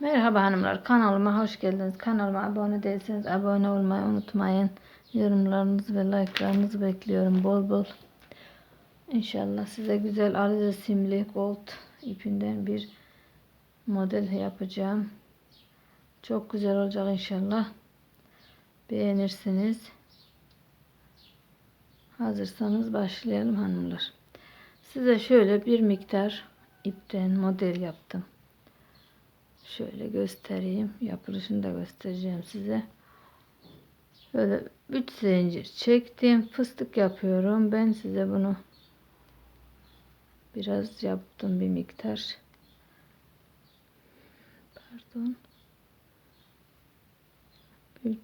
Merhaba hanımlar kanalıma hoş geldiniz. Kanalıma abone değilseniz abone olmayı unutmayın. Yorumlarınızı ve like'larınızı bekliyorum bol bol. İnşallah size güzel alize simli gold ipinden bir model yapacağım. Çok güzel olacak inşallah. Beğenirsiniz. Hazırsanız başlayalım hanımlar. Size şöyle bir miktar ipten model yaptım. Şöyle göstereyim. Yapılışını da göstereceğim size. Böyle 3 zincir çektim. Fıstık yapıyorum. Ben size bunu biraz yaptım bir miktar. Pardon. 3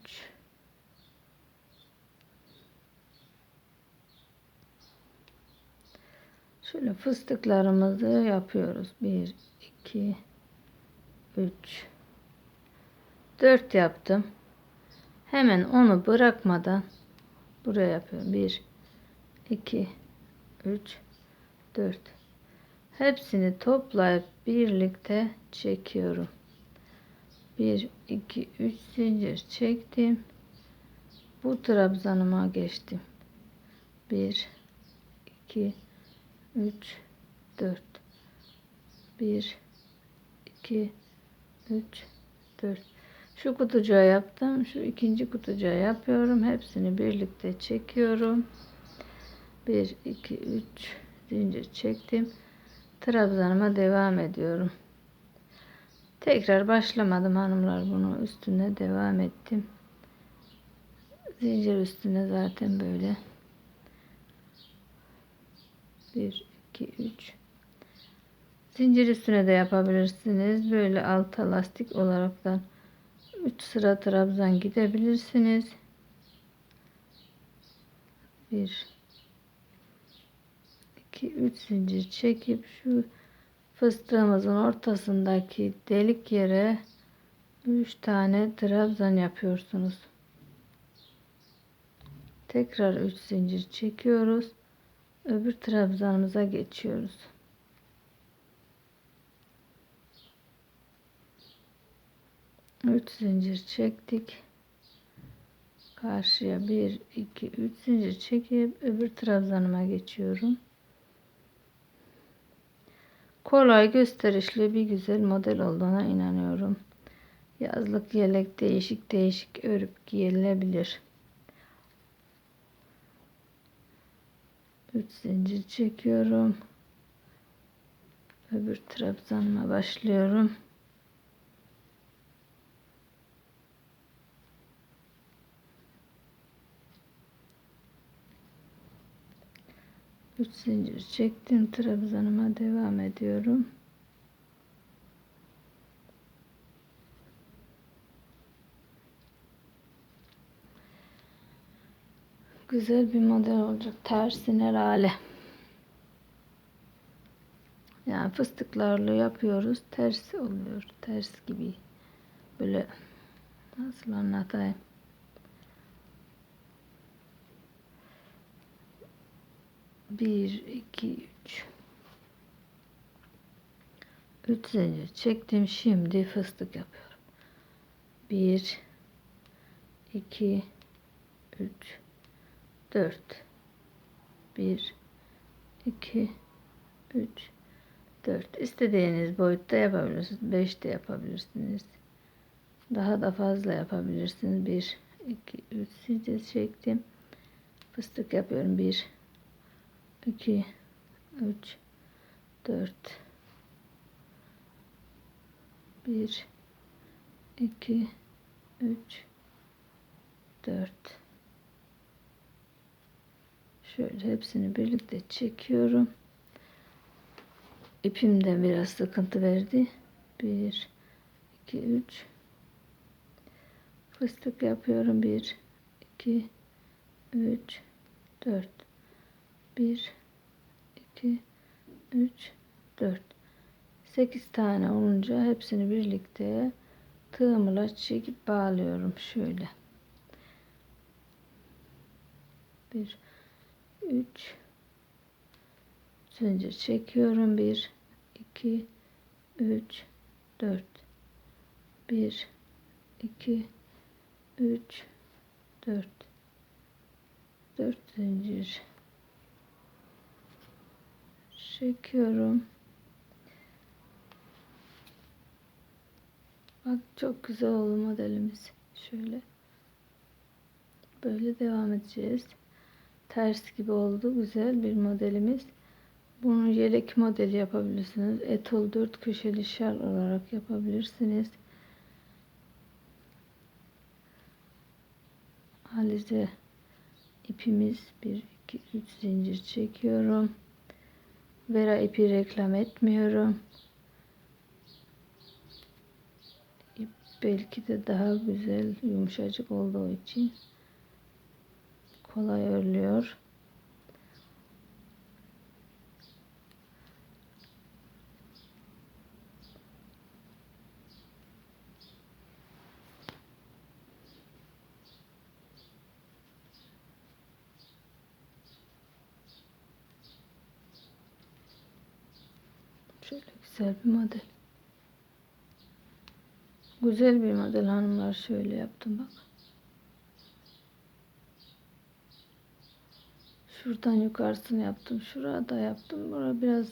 Şöyle fıstıklarımızı yapıyoruz. 1 2 3 4 yaptım. Hemen onu bırakmadan buraya yapıyorum. 1 2 3 4 Hepsini toplayıp birlikte çekiyorum. 1 2 3 zincir çektim. Bu trabzanıma geçtim. 1 2 3 4 1 2 3 4 şu kutucuğa yaptım şu ikinci kutucuğa yapıyorum. Hepsini birlikte çekiyorum. 1 2 3 zincir çektim. Trabzanıma devam ediyorum. Tekrar başlamadım hanımlar bunu üstüne devam ettim. Zincir üstüne zaten böyle. 1 2 3 Zincir üstüne de yapabilirsiniz. Böyle alta lastik olaraktan 3 sıra trabzan gidebilirsiniz. 1 2 3 zincir çekip şu fıstığımızın ortasındaki delik yere 3 tane trabzan yapıyorsunuz. Tekrar 3 zincir çekiyoruz. Öbür trabzanımıza geçiyoruz. 3 zincir çektik. Karşıya 1 2 3 zincir çekip öbür trabzanıma geçiyorum. Kolay gösterişli bir güzel model olduğuna inanıyorum. Yazlık yelek değişik değişik örüp giyilebilir. 3 zincir çekiyorum. Öbür trabzanıma başlıyorum. 3 zincir çektim trabzanıma devam ediyorum. Güzel bir model olacak tersine hale yani fıstıklarla yapıyoruz ters oluyor ters gibi. Böyle nasıl anlatayım 1 2 3 3 zincir çektim şimdi fıstık yapıyorum. 1 2 3 4 1 2 3 4 istediğiniz boyutta yapabilirsiniz. 5 de yapabilirsiniz. Daha da fazla yapabilirsiniz. 1 2 3 zincir çektim. Fıstık yapıyorum. 1 2 3 4 1 2 3 4 şöyle hepsini birlikte çekiyorum. İpim de biraz sıkıntı verdi. 1 2 3 fıstık yapıyorum. 1 2 3 4 1 2 3 4 8 tane olunca hepsini birlikte tığımla çekip bağlıyorum şöyle. 1 3 zincir çekiyorum. 1 2 3 4 1 2 3 4 4 zincir çekiyorum. Bak çok güzel oldu modelimiz. Şöyle. Böyle devam edeceğiz. Ters gibi oldu. Güzel bir modelimiz. Bunu yelek modeli yapabilirsiniz. Etol 4 köşeli şal olarak yapabilirsiniz. Alize ipimiz 1 2 3 zincir çekiyorum. Vera ipi reklam etmiyorum. İp belki de daha güzel yumuşacık olduğu için kolay örülüyor. Şöyle güzel bir model. Güzel bir model hanımlar. Şöyle yaptım bak. Şuradan yukarısını yaptım. Şurada yaptım. Bura biraz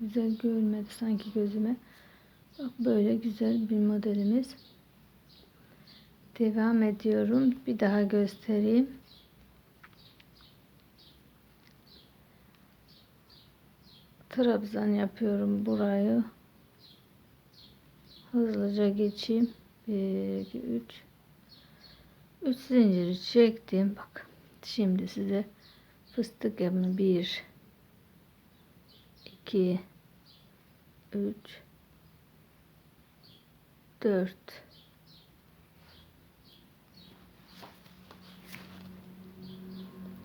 güzel görmedi sanki gözüme. Bak böyle güzel bir modelimiz. Devam ediyorum. Bir daha göstereyim. Trabzan yapıyorum burayı. Hızlıca geçeyim. 1 2 3 3 zinciri çektim. Bak. Şimdi size fıstık yapımı 1 2 3 4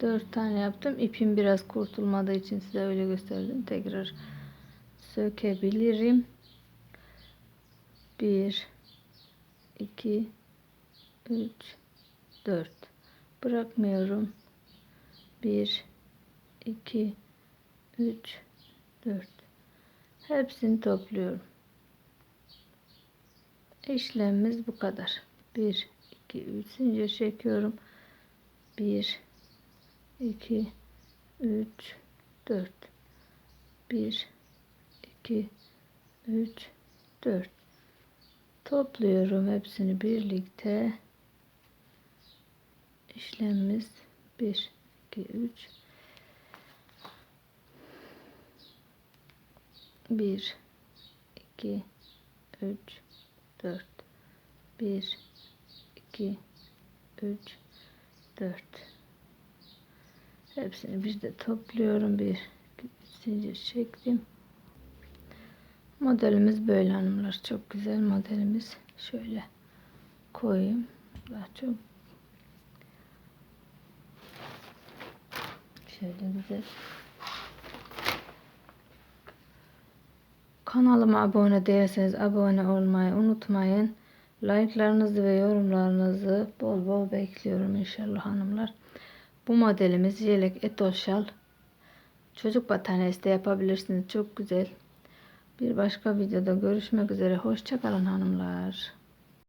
4 tane yaptım. İpim biraz kurtulmadığı için size öyle gösterdim. Tekrar sökebilirim. 1 2 3 4 bırakmıyorum. 1 2 3 4 hepsini topluyorum. İşlemimiz bu kadar. 1 2 3 zincir çekiyorum. 1 2 3 4 1 2 3 4 topluyorum hepsini birlikte. İşlemimiz 1 2 3 1 2 3 4 1 2 3 4 hepsini bir de topluyorum bir zincir çektim modelimiz böyle hanımlar çok güzel modelimiz şöyle koyayım daha çok şöyle güzel Kanalıma abone değilseniz abone olmayı unutmayın. Like'larınızı ve yorumlarınızı bol bol bekliyorum inşallah hanımlar. Bu modelimiz yelek etol şal. Çocuk battaniyesi de yapabilirsiniz. Çok güzel. Bir başka videoda görüşmek üzere. Hoşçakalın hanımlar.